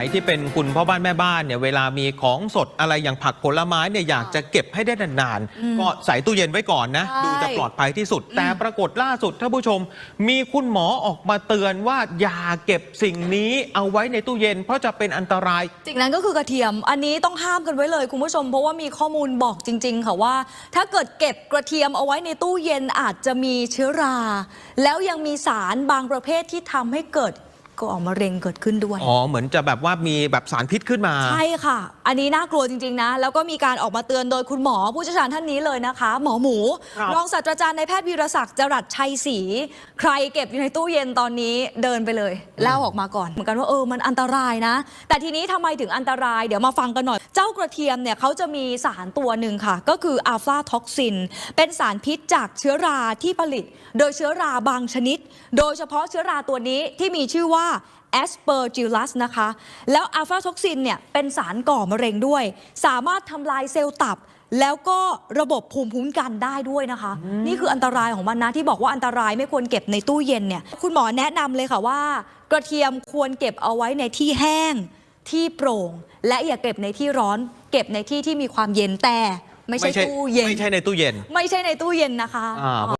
ไอ้ที่เป็นคุณพ่อบ้านแม่บ้านเนี่ยเวลามีของสดอะไรอย่างผักผลไม้เนี่ยอยากจะเก็บให้ได้นานอืมๆก็ใส่ตู้เย็นไว้ก่อนนะใช่ดูจะปลอดภัยที่สุด แต่ปรากฏล่าสุดท่านผู้ชม มีคุณหมอออกมาเตือนว่าอย่าเก็บสิ่งนี้เอาไว้ในตู้เย็น เพราะจะเป็นอันตรายสิ่งนั้นก็คือกระเทียม อันนี้ต้องห้ามกันไว้เลยคุณผู้ชม เพราะว่ามีข้อมูลบอกจริง ๆ ค่ะว่า ถ้าเกิดเก็บกระเทียมเอาไว้ในตู้เย็นอาจจะมีเชื้อรา แล้วยังมีสารบางประเภทที่ทำให้เกิด ก่อมะเร็งเกิดขึ้นด้วย อ๋อ เหมือนจะแบบว่ามีแบบสารพิษขึ้นมา ใช่ค่ะ อันนี้น่ากลัวจริง ๆ นะ แล้วก็มีการออกมาเตือนโดยคุณหมอผู้เชี่ยวชาญท่านนี้เลยนะคะ หมอหมูครับรองศาสตราจารย์ในายแพทย์วีรศักดิ์จรัสชัยศรีใครเก็บอยู่ในตู้เย็นตอนนี้เดินไปเลยเล่าออกมาก่อน เหมือนกันว่าเออมันอันตรายนะ แต่ทีนี้ทำไมถึงอันตรายเดี๋ยวมาฟังกันหน่อย เจ้ากระเทียมเนี่ยเขาจะมีสารตัวหนึ่งค่ะ ก็คืออัลฟาท็อกซินเป็นสารพิษจากเชื้อราที่ผลิต โดยเชื้อราบางชนิด โดยเฉพาะเชื้อราตัวนี้ที่มีชื่อว่า Aspergillus นะคะ แล้วอัลฟาท็อกซินเนี่ยเป็นสารก่อมะเร็งด้วย สามารถทำลายเซลล์ตับ แล้วก็ระบบภูมิคุ้มกันได้ด้วยนะคะ นี่คืออันตรายของมันนะ ที่บอกว่าอันตรายไม่ควรเก็บในตู้เย็นเนี่ยคุณหมอแนะนำเลยค่ะว่า กระเทียมควรเก็บเอาไว้ในที่แห้งที่โปร่ง และอย่าเก็บในที่ร้อน เก็บในที่ที่มีความเย็นแต่ ไม่ใช่ตู้เย็น ไม่ใช่ในตู้เย็น ไม่ใช่ในตู้เย็นนะคะ อ่า